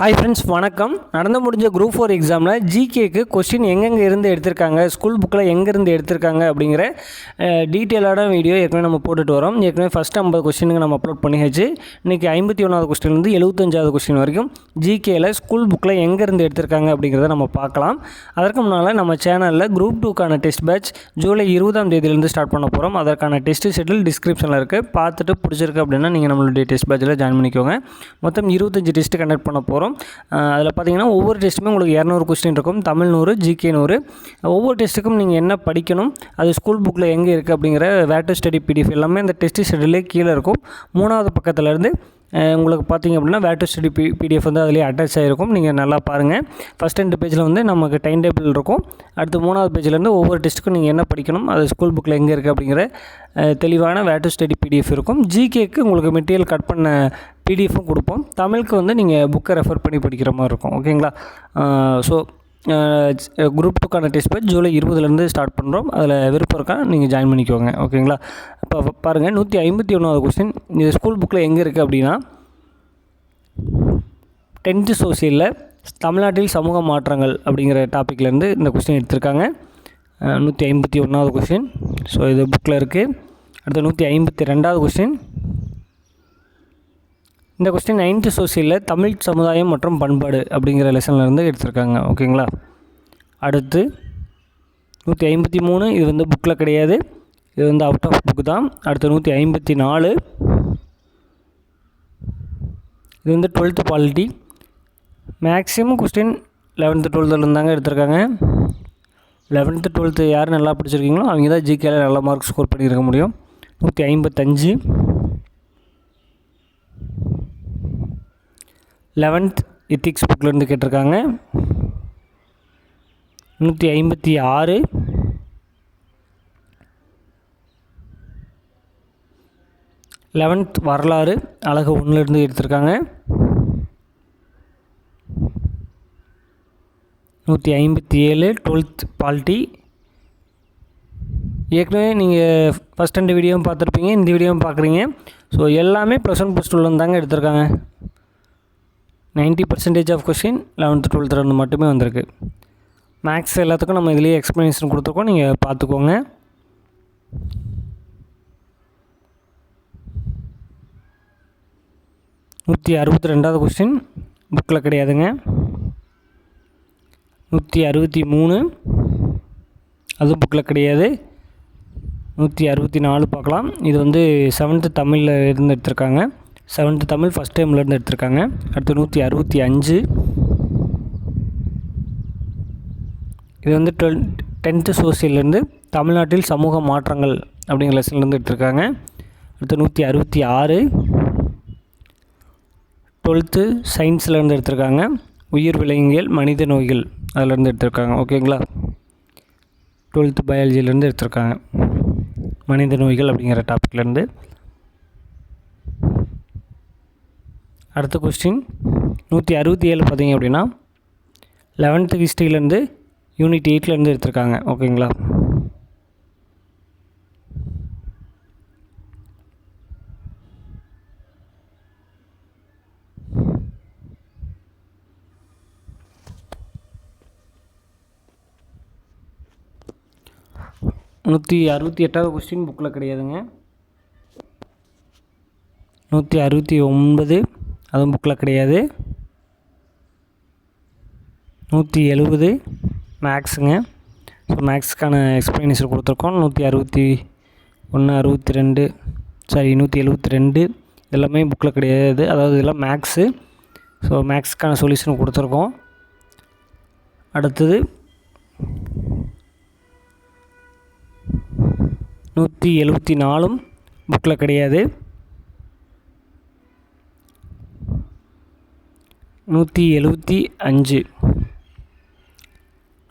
Hi friends வணக்கம். நடந்து முடிஞ்ச குரூப் ஃபோர் எக்ஸாமில் ஜிகேக்கு கொஸ்டின் எங்கெங்கே இருந்து எடுத்திருக்காங்க ஸ்கூல் புக்கில் எங்கேருந்து எடுத்திருக்காங்க அப்படிங்கிற டீட்டெயிலான வீடியோ ஏற்கனவே நம்ம போட்டுட்டு வரோம். ஏற்கனவே ஃபஸ்ட் ஐம்பது கொஸ்டினுக்கு நம்ம அப்லோட் பண்ணியாச்சு. இன்றைக்கி ஐம்பத்தி ஒன்றாவது கொஸ்டின்லேருந்து எழுபத்தஞ்சாவது கொஸ்டின் வரைக்கும் ஜிகேயில் ஸ்கூல் புக்கில் எங்கேருந்து எடுத்திருக்காங்க அப்படிங்கிறத நம்ம பார்க்கலாம். அதற்கு முன்னால் நம்ம சேனலில் குரூப் டூக்கான டெஸ்ட் பேட்ச் ஜூலை இருபதாம் தேதியிலேருந்து ஸ்டார்ட் பண்ண போகிறோம் அதற்கான டெஸ்ட் ஷெட்யூல் டிஸ்கிரிப்ஷனில் இருக்குது பார்த்துட்டு பிடிச்சிருக்கு அப்படின்னா நீங்கள் நம்மளுடைய டெஸ்ட் பேட்சில் ஜாயின் பண்ணிக்கோங்க. மொத்தம் இருபத்தஞ்சி டெஸ்ட் கண்டக்ட் பண்ண போகிறோம் அதில் பார்த்தீங்கன்னா ஒவ்வொரு டெஸ்ட்டுமே உங்களுக்கு இரநூறு கொஸ்டின் இருக்கும். தமிழ் நூறு ஜிகே நூறு. ஒவ்வொரு டெஸ்ட்டுக்கும் நீங்கள் என்ன படிக்கணும் அது ஸ்கூல் புக்கில் எங்கே இருக்குது அப்படிங்கிற வேட்டு ஸ்டடி பிடிஎஃப் எல்லாமே அந்த டெஸ்ட் ஷெட்யூலே கீழே இருக்கும். மூணாவது பக்கத்துலேருந்து உங்களுக்கு பார்த்திங்க அப்படின்னா வேட்டு ஸ்டடி பி பிடிஎஃப் வந்து அதிலே அட்டாச் ஆகிருக்கும் நீங்கள் நல்லா பாருங்கள் ஃபஸ்ட் ரெண்டு பேஜில் வந்து நமக்கு டைம் டேபிள் இருக்கும். அடுத்து மூணாவது பேஜ்லேருந்து ஒவ்வொரு டெஸ்ட்டுக்கும் நீங்கள் என்ன படிக்கணும் அது ஸ்கூல் புக்கில் எங்கே இருக்குது அப்படிங்கிற தெளிவான வேட்டு ஸ்டடி பிடிஎஃப் இருக்கும். ஜிகேக்கு உங்களுக்கு மெட்டீரியல் கட் பண்ண பிடிஎஃப்பும் கொடுப்போம். தமிழுக்கு வந்து நீங்கள் புக்கை ரெஃபர் பண்ணி படிக்கிற மாதிரி இருக்கும். ஓகேங்களா ஸோ குரூப் டூக்கான டெஸ்ட் பேஜ் ஜூலை இருபதுலேருந்து ஸ்டார்ட் பண்ணுறோம் அதில் விருப்பம் இருக்கா? நீங்கள் ஜாயின் பண்ணிக்கோங்க. ஓகேங்களா இப்போ பாருங்கள் நூற்றி ஐம்பத்தி ஒன்றாவது கொஸ்டின் இது ஸ்கூல் புக்கில் எங்கே இருக்குது அப்படின்னா டென்த்து சோசியலில் தமிழ்நாட்டில் சமூக மாற்றங்கள் அப்படிங்கிற டாப்பிக்லேருந்து இந்த கொஸ்டின் எடுத்திருக்காங்க. நூற்றி ஐம்பத்தி ஒன்றாவது கொஸ்டின் ஸோ இது புக்கில் இருக்குது அடுத்து நூற்றி ஐம்பத்தி ரெண்டாவது கொஸ்டின் இந்த கொஸ்டின் நைன்த்து சோசியலில் தமிழ் சமுதாயம் மற்றும் பண்பாடு அப்படிங்கிற லெசன்லேருந்து எடுத்திருக்காங்க. ஓகேங்களா? அடுத்து நூற்றி ஐம்பத்தி மூணு இது வந்து புக்கில் கிடையாது. இது வந்து அவுட் ஆஃப் புக்கு தான். அடுத்து நூற்றி ஐம்பத்தி நாலு இது வந்து twelfth polity maximum question eleventh டுவெல்த்துலேருந்து தாங்க எடுத்திருக்காங்க. லெவன்த்து டுவெல்த்து யார் நல்லா படிச்சிருக்கீங்களோ அவங்க தான் ஜிகேல நல்ல மார்க் ஸ்கோர் பண்ணியிருக்க முடியும். நூற்றி ஐம்பத்தஞ்சு. லெவன்த் எத்திக்ஸ் புக்கிலேருந்து கேட்டிருக்காங்க. நூற்றி ஐம்பத்தி ஆறு. லெவன்த் வரலாறு அழகு ஒன்றுலேருந்து எடுத்திருக்காங்க. நூற்றி ஐம்பத்தி ஏழு டுவெல்த் பால்ட்டி. ஏற்கனவே நீங்கள் ஃபஸ்ட் ரெண்டு வீடியோவும் பார்த்துருப்பீங்க இந்த வீடியோவும் பார்க்குறீங்க. ஸோ எல்லாமே ப்ளஸ் ஒன் ப்ளஸ் டூலேருந்து தாங்க எடுத்திருக்காங்க. Ninety percentage of question eleventh டுவெல்த்தில் இருந்து மட்டுமே வந்திருக்கு. மேக்ஸ் எல்லாத்துக்கும் நம்ம இதுலேயே எக்ஸ்ப்ளனேஷன் கொடுத்துருக்கோம். நீங்கள் பார்த்துக்கோங்க. நூற்றி அறுபத்தி ரெண்டாவது கொஸ்டின் புக்கில் கிடையாதுங்க. நூற்றி அறுபத்தி மூணு. அதுவும் புக்கில் கிடையாது. நூற்றி அறுபத்தி நாலு பார்க்கலாம். இது வந்து செவன்த்து தமிழில் இருந்து எடுத்திருக்காங்க. செவன்த்து தமிழ் ஃபஸ்ட் டைம்லேருந்து எடுத்திருக்காங்க. அடுத்து நூற்றி அறுபத்தி அஞ்சு. இது வந்து டுவெல் டென்த்து சோசியல்லேருந்து தமிழ்நாட்டில் சமூக மாற்றங்கள் அப்படிங்கிற லெசன்லேருந்து எடுத்திருக்காங்க. அடுத்து நூற்றி அறுபத்தி ஆறு. டுவெல்த்து சயின்ஸ்லேருந்து எடுத்திருக்காங்க. உயிர் விலங்கியல் மனித நோய்கள் அதிலேருந்து எடுத்திருக்காங்க. ஓகேங்களா டுவெல்த்து பயாலஜிலேருந்து எடுத்திருக்காங்க. மனித நோய்கள் அப்படிங்கிற டாப்பிக்லேருந்து அடுத்த கொஸ்டின் நூற்றி அறுபத்தி ஏழு பார்த்தீங்க அப்படின்னா லெவன்த்து ஹிஸ்ட்ரியிலேருந்து யூனிட் எயிட்லேருந்து எடுத்திருக்காங்க. ஓகேங்களா? நூற்றி அறுபத்தி எட்டாவது கொஸ்டின் புக்கில் கிடையாதுங்க. நூற்றி அறுபத்தி ஒன்பது அதுவும் புக்கில் கிடையாது. நூற்றி எழுபது மேக்ஸுங்க ஸோ மேக்ஸுக்கான எக்ஸ்பிளனேஷன் கொடுத்துருக்கோம். நூற்றி அறுபத்தி ஒன்று அறுபத்தி ரெண்டு சாரி நூற்றி எழுபத்தி ரெண்டு எல்லாமே புக்கில் கிடையாது. அதாவது இதெல்லாம் மேக்ஸு ஸோ மேக்ஸுக்கான சொல்யூஷன் கொடுத்துருக்கோம். அடுத்தது நூற்றி எழுபத்தி நாலும் புக்கில் கிடையாது. நூற்றி எழுபத்தி அஞ்சு.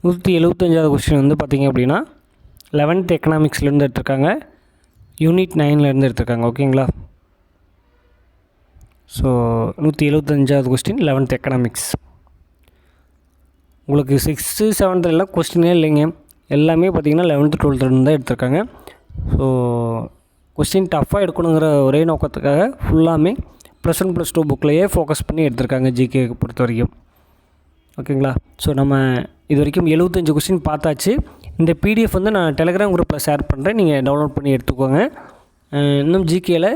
நூற்றி எழுபத்தஞ்சாவது கொஸ்டின் வந்து பார்த்திங்க அப்படின்னா லெவன்த் எக்கனாமிக்ஸ்லேருந்து எடுத்திருக்காங்க. யூனிட் நைன்லேருந்து எடுத்திருக்காங்க ஓகேங்களா ஸோ நூற்றி எழுபத்தஞ்சாவது கொஸ்டின் லெவன்த் எக்கனாமிக்ஸ் உங்களுக்கு சிக்ஸ்த்து செவன்த்துலலாம் கொஸ்டினே இல்லைங்க. எல்லாமே பார்த்திங்கன்னா லெவன்த்து டுவெல்த்துலேருந்து தான் எடுத்திருக்காங்க. ஸோ கொஸ்டின் டஃப்பாக எடுக்கணுங்கிற ஒரே நோக்கத்துக்காக ஃபுல்லாமே ப்ளஸ் ஒன் ப்ளஸ் டூ புக்லேயே ஃபோக்கஸ் பண்ணி எடுத்திருக்காங்க ஜிகேக்கு பொறுத்த வரைக்கும். ஓகேங்களா ஸோ நம்ம இது வரைக்கும் எழுபத்தஞ்சு கொஸ்டின் பார்த்தாச்சு. இந்த பிடிஎஃப் வந்து நான் டெலகிராம் குரூப்பில் ஷேர் பண்ணுறேன் நீங்கள் டவுன்லோட் பண்ணி எடுத்துக்கோங்க. இன்னும் ஜிகேயில்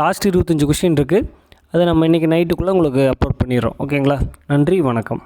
லாஸ்ட் இருபத்தஞ்சு கொஸ்டின் இருக்குது அதை நம்ம இன்றைக்கி நைட்டுக்குள்ளே உங்களுக்கு அப்லோட் பண்ணிடுறோம். ஓகேங்களா நன்றி வணக்கம்.